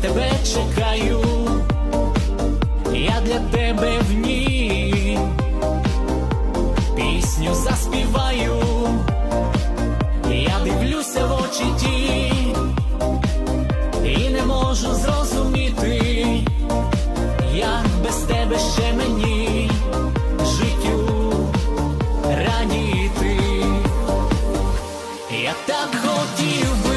Тебе чекаю, я для тебе в ній пісню заспіваю, я дивлюся в очі ті. І не можу зрозуміти, як без тебе ще мені життю радіти. Я так хотів би